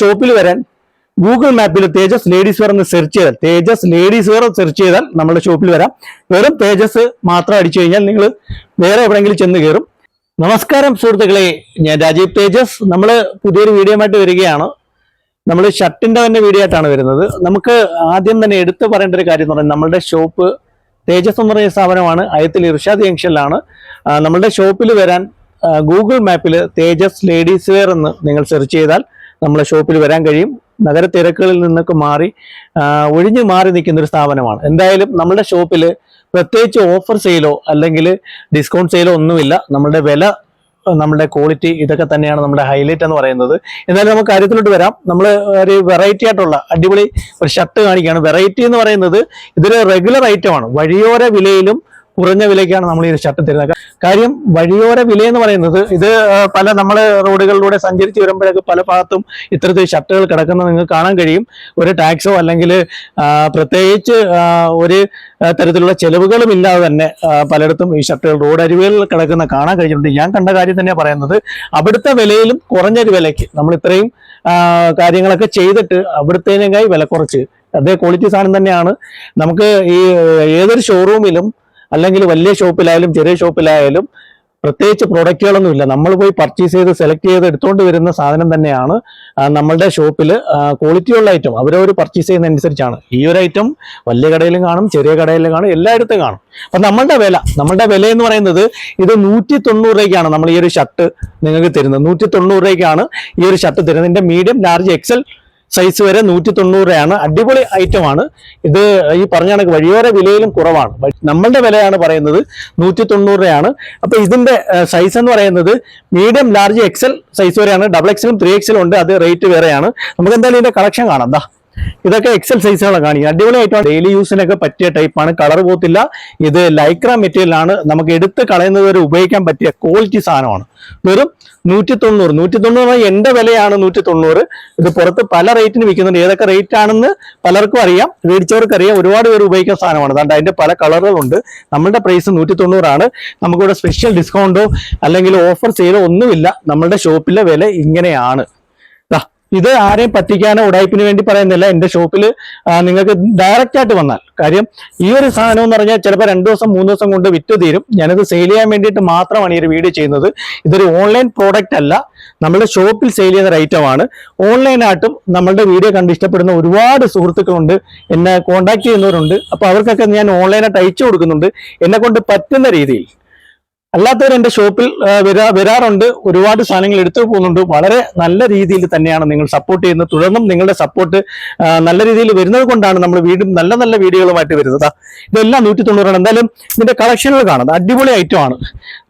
ഷോപ്പിൽ വരാൻ ഗൂഗിൾ മാപ്പിൽ തേജസ് ലേഡീസ് വെയർ എന്ന് സെർച്ച് ചെയ്താൽ തേജസ് ലേഡീസ് വെയർ സെർച്ച് ചെയ്താൽ നമ്മുടെ ഷോപ്പിൽ വരാം. വെറും തേജസ് മാത്രം അടിച്ചു കഴിഞ്ഞാൽ നിങ്ങൾ വേറെ എവിടെയെങ്കിലും ചെന്ന് കയറും നമസ്കാരം സുഹൃത്തുക്കളെ ഞാൻ രാജീവ് തേജസ്. നമ്മൾ പുതിയൊരു വീഡിയോ ആയിട്ട് വരികയാണ്. നമ്മൾ ഷർട്ടിന്റെ തന്നെ വീഡിയോ ആയിട്ടാണ് വരുന്നത്. നമുക്ക് ആദ്യം തന്നെ എടുത്തു പറയേണ്ട ഒരു കാര്യം എന്ന് പറഞ്ഞാൽ നമ്മളുടെ ഷോപ്പ് തേജസ് എന്ന് പറയുന്ന സ്ഥാപനമാണ് അയത്തിൽ ഇർഷാദ് ജംഗ്ഷനിലാണ് നമ്മുടെ ഷോപ്പിൽ വരാൻ ഗൂഗിൾ മാപ്പിൽ തേജസ് ലേഡീസ് വെയർ എന്ന് നിങ്ങൾ സെർച്ച് ചെയ്താൽ നമ്മളെ ഷോപ്പിൽ വരാൻ കഴിയും. നഗര തിരക്കുകളിൽ നിന്നൊക്കെ മാറി ഒഴിഞ്ഞു മാറി നിൽക്കുന്ന ഒരു സ്ഥാപനമാണ്. എന്തായാലും നമ്മുടെ ഷോപ്പിൽ പ്രത്യേകിച്ച് ഓഫർ സെയിലോ അല്ലെങ്കിൽ ഡിസ്കൗണ്ട് സെയിലോ ഒന്നുമില്ല. നമ്മുടെ വില നമ്മുടെ ക്വാളിറ്റി ഇതൊക്കെ തന്നെയാണ് നമ്മുടെ ഹൈലൈറ്റ് എന്ന് പറയുന്നത്. എന്നാലും നമുക്ക് കാര്യത്തിലോട്ട് വരാം. നമ്മൾ ഒരു വെറൈറ്റി ആയിട്ടുള്ള അടിപൊളി ഒരു ഷർട്ട് കാണിക്കുകയാണ്. വെറൈറ്റി എന്ന് പറയുന്നത് ഇതൊരു റെഗുലർ ഐറ്റമാണ്. വഴിയോര വിലയിലും കുറഞ്ഞ വിലയ്ക്കാണ് നമ്മൾ ഈ ഷർട്ട് തരുന്നത്. കാര്യം വഴിയോര വില എന്ന് പറയുന്നത് ഇത് പല നമ്മൾ റോഡുകളിലൂടെ സഞ്ചരിച്ച് വരുമ്പോഴൊക്കെ പല ഭാഗത്തും ഇത്തരത്തിൽ ഷർട്ടുകൾ കിടക്കുന്നത് നിങ്ങൾക്ക് കാണാൻ കഴിയും. ഒരു ടാക്സോ അല്ലെങ്കിൽ പ്രത്യേകിച്ച് ഒരു തരത്തിലുള്ള ചെലവുകളും ഇല്ലാതെ തന്നെ പലയിടത്തും ഈ ഷർട്ടുകൾ റോഡ് അരിവുകളിൽ കിടക്കുന്ന കാണാൻ കഴിഞ്ഞിട്ടുണ്ട്. ഞാൻ കണ്ട കാര്യം തന്നെയാണ് പറയുന്നത്. അവിടുത്തെ വിലയിലും കുറഞ്ഞൊരു വിലയ്ക്ക് നമ്മൾ ഇത്രയും കാര്യങ്ങളൊക്കെ ചെയ്തിട്ട് അവിടുത്തേനേക്കായി വില കുറച്ച്. അതേ ക്വാളിറ്റി സാധനം തന്നെയാണ്. നമുക്ക് ഈ ഏതൊരു ഷോറൂമിലും അല്ലെങ്കിൽ വലിയ ഷോപ്പിലായാലും ചെറിയ ഷോപ്പിലായാലും പ്രത്യേകിച്ച് പ്രൊഡക്റ്റുകളൊന്നും ഇല്ല നമ്മൾ പോയി പർച്ചേസ് ചെയ്ത് സെലക്ട് ചെയ്ത് എടുത്തുകൊണ്ട് വരുന്ന സാധനം തന്നെയാണ് നമ്മളുടെ ഷോപ്പിൽ ക്വാളിറ്റിയുള്ള ഐറ്റം അവരവർ പർച്ചേസ് ചെയ്യുന്ന അനുസരിച്ചാണ്. ഈ ഒരു ഐറ്റം വലിയ കടയിലും കാണും ചെറിയ കടയിലും കാണും എല്ലായിടത്തും കാണും. അപ്പൊ നമ്മളുടെ വില നമ്മളുടെ വില എന്ന് പറയുന്നത് ഇത് നൂറ്റി തൊണ്ണൂറ് രൂപയ്ക്കാണ് നമ്മൾ ഈ ഒരു ഷർട്ട് നിങ്ങൾക്ക് തരുന്നത്. നൂറ്റി തൊണ്ണൂറ് രൂപയ്ക്കാണ് ഈ ഒരു ഷർട്ട് തരുന്നത്. ഇതിന്റെ മീഡിയം ലാർജ് എക്സൽ സൈസ് വരെ നൂറ്റി തൊണ്ണൂറ് രൂപയാണ് അടിപൊളി ഐറ്റമാണ് ഇത് ഈ പറഞ്ഞ കണക്ക് വഴിയോര വിലയിലും കുറവാണ്. നമ്മളുടെ വിലയാണ് പറയുന്നത് നൂറ്റി തൊണ്ണൂറ് രൂപയാണ് അപ്പൊ ഇതിന്റെ സൈസ് എന്ന് പറയുന്നത് മീഡിയം ലാർജ് എക്സൽ സൈസ് വരെയാണ്. ഡബിൾ എക്സലും ത്രീ എക്സലും ഉണ്ട്. അത് റേറ്റ് വേറെയാണ്. നമുക്ക് എന്തായാലും ഇതിന്റെ കളക്ഷൻ കാണാം. ദാ. ഇതൊക്കെ എക്സൽ സൈസുകളാണ് കാണിക്കുന്നത്. അടിപൊളി ആയിട്ടാണ് ഡെയിലി യൂസിനൊക്കെ പറ്റിയ ടൈപ്പാണ് കളർ പോത്തില്ല ഇത് ലൈക്ര മെറ്റീരിയൽ ആണ്. നമുക്ക് എടുത്ത് കളയുന്നത് വരെ ഉപയോഗിക്കാൻ പറ്റിയ ക്വാളിറ്റി സാധനമാണ്. വെറും നൂറ്റി തൊണ്ണൂറ് നൂറ്റി തൊണ്ണൂറ് എന്റെ വിലയാണ് നൂറ്റി തൊണ്ണൂറ് ഇത് പുറത്ത് പല റേറ്റിന് വിൽക്കുന്നുണ്ട്. ഏതൊക്കെ റേറ്റ് ആണെന്ന് പലർക്കും അറിയാം. മേടിച്ചവർക്ക് അറിയാം. ഒരുപാട് പേര് ഉപയോഗിക്കുന്ന സാധനമാണ്. അതുകൊണ്ട് അതിന്റെ പല കളറുകളുണ്ട് നമ്മളുടെ പ്രൈസ് നൂറ്റി തൊണ്ണൂറാണ് നമുക്കിവിടെ സ്പെഷ്യൽ ഡിസ്കൗണ്ടോ അല്ലെങ്കിൽ ഓഫർ സെയിലോ ഒന്നുമില്ല. നമ്മളുടെ ഷോപ്പിലെ വില ഇങ്ങനെയാണ്. ഇത് ആരെയും പറ്റിക്കാനോ ഉടായ്പിന് വേണ്ടി പറയുന്നില്ല. എന്റെ ഷോപ്പിൽ നിങ്ങൾക്ക് ഡയറക്റ്റ് ആയിട്ട് വന്നാൽ. കാര്യം ഈ ഒരു സാധനം എന്ന് പറഞ്ഞാൽ ചിലപ്പോൾ രണ്ടു ദിവസം മൂന്ന് ദിവസം കൊണ്ട് വിറ്റ് തീരും. ഞാനത് സെയിൽ ചെയ്യാൻ വേണ്ടിയിട്ട് മാത്രമാണ് ഈ ഒരു വീഡിയോ ചെയ്യുന്നത്. ഇതൊരു ഓൺലൈൻ പ്രോഡക്റ്റ് അല്ല. നമ്മുടെ ഷോപ്പിൽ സെയിൽ ചെയ്യുന്ന ഒരു ഐറ്റമാണ് ഓൺലൈനായിട്ടും നമ്മളുടെ വീഡിയോ കണ്ട് ഇഷ്ടപ്പെടുന്ന ഒരുപാട് സുഹൃത്തുക്കളുണ്ട്. എന്നെ കോൺടാക്ട് ചെയ്യുന്നവരുണ്ട്. അപ്പോൾ അവർക്കൊക്കെ ഞാൻ ഓൺലൈനായിട്ട് അയച്ചു കൊടുക്കുന്നുണ്ട്. എന്നെ കൊണ്ട് പറ്റുന്ന രീതിയിൽ. അല്ലാത്തവർ എന്റെ ഷോപ്പിൽ വരാ വരാറുണ്ട്. ഒരുപാട് സാധനങ്ങൾ എടുത്തു പോകുന്നുണ്ട്. വളരെ നല്ല രീതിയിൽ തന്നെയാണ് നിങ്ങൾ സപ്പോർട്ട് ചെയ്യുന്നത്. തുടർന്നും നിങ്ങളുടെ സപ്പോർട്ട് നല്ല രീതിയിൽ വരുന്നത് കൊണ്ടാണ് നമ്മൾ വീണ്ടും നല്ല നല്ല വീഡിയോകളുമായിട്ട് വരുന്നത്. ഇതെല്ലാം നൂറ്റി തൊണ്ണൂറാണ് എന്തായാലും ഇതിന്റെ കളക്ഷനുകൾ കാണുന്നത് അടിപൊളി ഐറ്റം ആണ്.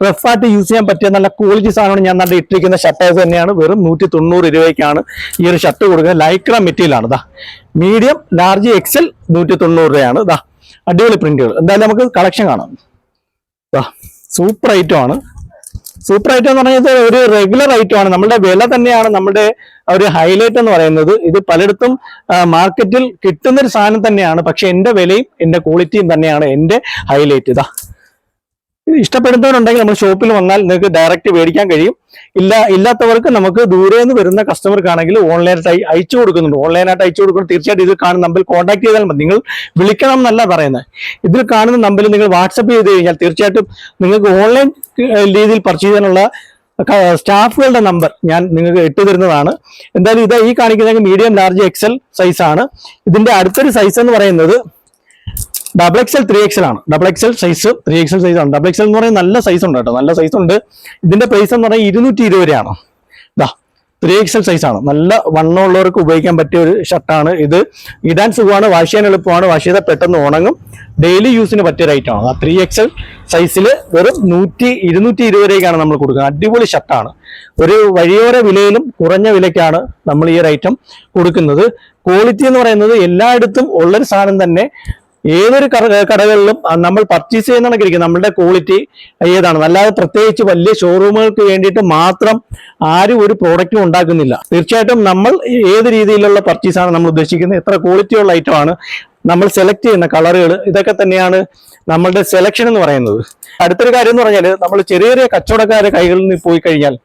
റഫായിട്ട് യൂസ് ചെയ്യാൻ പറ്റിയ നല്ല ക്വാളിറ്റി സാധനമാണ് ഞാൻ നല്ല ഇട്ടിരിക്കുന്ന ഷർട്ടേഴ്സ് തന്നെയാണ്. വെറും നൂറ്റി തൊണ്ണൂറ് രൂപയ്ക്കാണ് ഈ ഒരു ഷർട്ട് കൊടുക്കുന്നത്. ലൈക്ര മെറ്റീരിയലാണ് ദാ മീഡിയം ലാർജ് എക്സൽ നൂറ്റി തൊണ്ണൂറ് രൂപയാണ്. ഇതാ അടിപൊളി പ്രിന്റുകൾ എന്തായാലും നമുക്ക് കളക്ഷൻ കാണാം. ദാ. സൂപ്പർ ഐറ്റം ആണ്. സൂപ്പർ ഐറ്റം എന്ന് പറഞ്ഞാൽ ഒരു റെഗുലർ ഐറ്റം ആണ്. നമ്മുടെ വില തന്നെയാണ് നമ്മുടെ ഒരു ഹൈലൈറ്റ് എന്ന് പറയുന്നത്. ഇത് പലയിടത്തും മാർക്കറ്റിൽ കിട്ടുന്ന ഒരു സാധനം തന്നെയാണ്. പക്ഷെ എന്റെ വിലയും എന്റെ ക്വാളിറ്റിയും തന്നെയാണ് എന്റെ ഹൈലൈറ്റ് ഇത്. ഇഷ്ടപ്പെടുന്നവരുണ്ടെങ്കിൽ നമ്മൾ ഷോപ്പിൽ വന്നാൽ നിങ്ങൾക്ക് ഡയറക്റ്റ് മേടിക്കാൻ കഴിയും. ഇല്ല ഇല്ലാത്തവർക്ക് നമുക്ക് ദൂരെ നിന്ന് വരുന്ന കസ്റ്റമർക്കാണെങ്കിൽ ഓൺലൈനായിട്ട് അയ- അയച്ചു കൊടുക്കുന്നുണ്ട്. ഓൺലൈനായിട്ട് അയച്ചു കൊടുക്കുന്നു തീർച്ചയായിട്ടും ഇത് കാണുന്ന നമ്പറിൽ കോൺടാക്ട് ചെയ്താൽ നിങ്ങൾ വിളിക്കണം എന്നല്ല പറയുന്നത്. ഇതിൽ കാണുന്ന നമ്പറിൽ നിങ്ങൾ വാട്സപ്പ് ചെയ്ത് കഴിഞ്ഞാൽ തീർച്ചയായിട്ടും നിങ്ങൾക്ക് ഓൺലൈൻ രീതിയിൽ പർച്ചേസ് ചെയ്യാനുള്ള സ്റ്റാഫുകളുടെ നമ്പർ ഞാൻ നിങ്ങൾക്ക് ഇട്ടു തരുന്നതാണ്. എന്തായാലും ഇത് ഈ കാണിക്കുന്ന മീഡിയം ലാർജ് എക്സൽ സൈസാണ് ഇതിന്റെ അടുത്തൊരു സൈസ് എന്ന് പറയുന്നത് ഡബിൾ എക്സൽ ത്രീ എക്സൽ ആണ്. Double XL size three XL size ആണ്. ഡബിൾ എക്സൽ എന്ന് പറയുന്നത് നല്ല സൈസ് ഉണ്ട് കേട്ടോ. നല്ല സൈസ് ഉണ്ട്. ഇതിന്റെ പ്രൈസ് എന്ന് പറയുന്നത് ഇരുന്നൂറ്റി ഇരുപത് രൂപയാണ് ഇതാ ത്രീ എക്സൽ സൈസ് ആണ്. നല്ല വണ്ണമുള്ളവർക്ക് ഉപയോഗിക്കാൻ പറ്റിയ ഒരു ഷർട്ടാണ് ഇത്. ഇടാൻ സുഖമാണ് വാഷ് ചെയ്യാൻ എളുപ്പമാണ് വാഷ് ചെയ്താൽ പെട്ടെന്ന് ഉണങ്ങും. ഡെയിലി യൂസിന് പറ്റിയ റൈറ്റ് ആണ്. ആ ത്രീ എക്സൽ സൈസിൽ വെറും നൂറ്റി ഇരുന്നൂറ്റി ഇരുപത് രൂപയ്ക്കാണ് നമ്മൾ കൊടുക്കുന്നത്. അടിപൊളി ഷർട്ടാണ് ഒരു വഴിയോര വിലയിലും കുറഞ്ഞ വിലയ്ക്കാണ് നമ്മൾ ഈ ഒരു ഐറ്റം കൊടുക്കുന്നത്. ക്വാളിറ്റി എന്ന് പറയുന്നത് എല്ലായിടത്തും ഉള്ളൊരു സാധനം തന്നെ ഏതൊരു കട- കടകളിലും നമ്മൾ പർച്ചേസ് ചെയ്യുന്ന കണക്കിരിക്കും നമ്മളുടെ ക്വാളിറ്റി ഏതാണ്? അല്ലാതെ പ്രത്യേകിച്ച് വലിയ ഷോറൂമുകൾക്ക് വേണ്ടിയിട്ട് മാത്രം ആരും ഒരു പ്രോഡക്റ്റും ഉണ്ടാക്കുന്നില്ല. തീർച്ചയായിട്ടും നമ്മൾ ഏത് രീതിയിലുള്ള പർച്ചേസാണ് നമ്മൾ ഉദ്ദേശിക്കുന്നത്? എത്ര ക്വാളിറ്റി ഉള്ള ഐറ്റമാണ് നമ്മൾ സെലക്ട് ചെയ്യുന്ന കളറുകൾ ഇതൊക്കെ തന്നെയാണ് നമ്മളുടെ സെലക്ഷൻ എന്ന് പറയുന്നത്. അടുത്തൊരു കാര്യം എന്ന് പറഞ്ഞാൽ നമ്മൾ ചെറിയ ചെറിയ കച്ചവടക്കാരുടെ കൈകളിൽ നിന്ന് പോയി കഴിഞ്ഞാൽ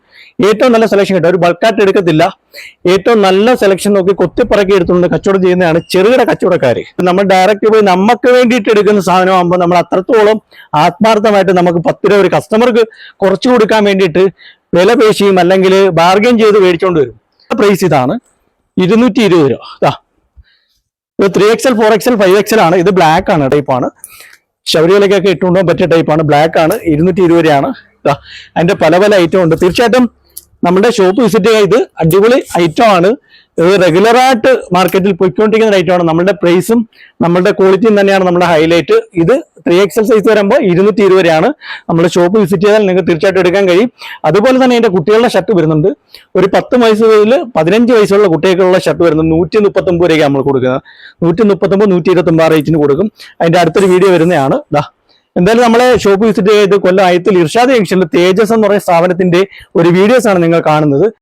ഏറ്റവും നല്ല സെലക്ഷൻ കിട്ടും. ഒരു ബൾക്കായിട്ട് എടുക്കത്തില്ല. ഏറ്റവും നല്ല സെലക്ഷൻ നോക്കി കൊത്തിപ്പറക്കി എടുത്തുകൊണ്ട് കച്ചവടം ചെയ്യുന്നതാണ് ചെറുകിട കച്ചവടക്കാർ നമ്മൾ ഡയറക്റ്റ് പോയി നമുക്ക് വേണ്ടിയിട്ട് എടുക്കുന്ന സാധനമാകുമ്പോൾ നമ്മൾ അത്രത്തോളം ആത്മാർത്ഥമായിട്ട് നമുക്ക് പത്ത് രൂപ ഒരു കസ്റ്റമർക്ക് കുറച്ച് കൊടുക്കാൻ വേണ്ടിയിട്ട് വില പേശിയും അല്ലെങ്കിൽ ബാർഗെയിൻ ചെയ്ത് മേടിച്ചുകൊണ്ട് വരും. പ്രൈസ് ഇതാണ്. ഇരുന്നൂറ്റി ഇരുപത് രൂപ ഇതാ ഇത് three XL four XL five XL ആണ്. ഇത് ബ്ലാക്ക് ആണ് ടൈപ്പാണ് ശബരിമലയ്ക്കൊക്കെ ഇട്ടുകൊണ്ടുപോകാൻ പറ്റിയ ടൈപ്പാണ് ബ്ലാക്ക് ആണ്. ഇരുന്നൂറ്റി ഇരുപത് രൂപയാണ്. അതിന്റെ പല പല ഐറ്റം ഉണ്ട്. തീർച്ചയായിട്ടും നമ്മുടെ ഷോപ്പ് വിസിറ്റ് ചെയ്യുക ഇത് അടിപൊളി ഐറ്റം ആണ്. ഇത് റെഗുലർ ആയിട്ട് മാർക്കറ്റിൽ പോയിക്കൊണ്ടിരിക്കുന്ന ഐറ്റം ആണ്. നമ്മുടെ പ്രൈസും നമ്മുടെ ക്വാളിറ്റിയും തന്നെയാണ് നമ്മുടെ ഹൈലൈറ്റ് ഇത് ത്രീ എക്സൽ സൈസ് വരുമ്പോൾ ഇരുന്നൂറ്റി ഇരുപത് രൂപയാണ്. നമ്മുടെ ഷോപ്പ് വിസിറ്റ് ചെയ്താൽ നിങ്ങൾക്ക് തീർച്ചയായിട്ടും എടുക്കാൻ കഴിയും. അതുപോലെ തന്നെ എന്റെ കുട്ടികളുടെ ഷർട്ട് വരുന്നുണ്ട്. ഒരു പത്ത് വയസ്സ് മുതൽ പതിനഞ്ച് വയസ്സുള്ള കുട്ടികൾക്കുള്ള ഷർട്ട് വരുന്നത് നൂറ്റി മുപ്പത്തൊമ്പത് രൂപയ്ക്ക് നമ്മൾ കൊടുക്കുക നൂറ്റി മുപ്പത്തൊമ്പത് നൂറ്റി ഇരുപത്തൊമ്പത് റേറ്റിന് കൊടുക്കും. അതിന്റെ അടുത്തൊരു വീഡിയോ വരുന്നതാണ്. ദാ. എന്തായാലും നമ്മളെ ഷോപ്പ് വിസിറ്റ് ചെയ്ത് കൊല്ലം ആയത്തിൽ ഇർഷാദ് ജംഗ്ഷനിൽ തേജസ് എന്ന് പറയുന്ന സ്ഥാപനത്തിന്റെ ഒരു വീഡിയോസ് ആണ് നിങ്ങൾ കാണുന്നത്.